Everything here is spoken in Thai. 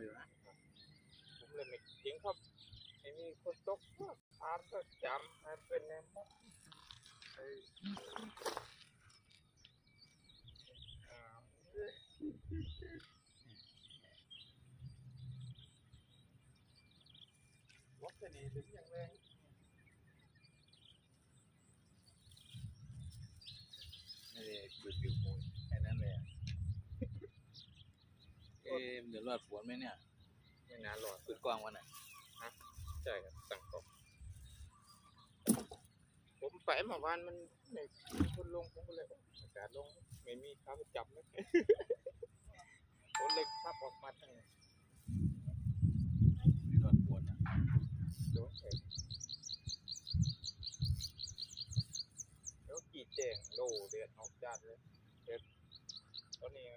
อยู่นะผมเลยไม่จริงครับไอ้นี่คนตกก็ตามก็จำให้เป็นแนมไอ้วัดจะดีถึงอย่างแรงไม่ได้หยุดอยู่มูลแค่นั้นเลยอะเอ๊ะ มันจะรอดฝนไหมเนี่ยไม่นานหรอกปืนกว้างวันไหนใช่ครับสั่งกบผมไปเมื่อวานมันไม่มีคนลงผมก็เลยบอกอากาศลงไม่มีครับจับไหมผมเลยขับออกมาทางไม่รอดฝนอะโดนเองแล้วกี่แจงโลเดือดออกจานเลยเดือดตอนนี้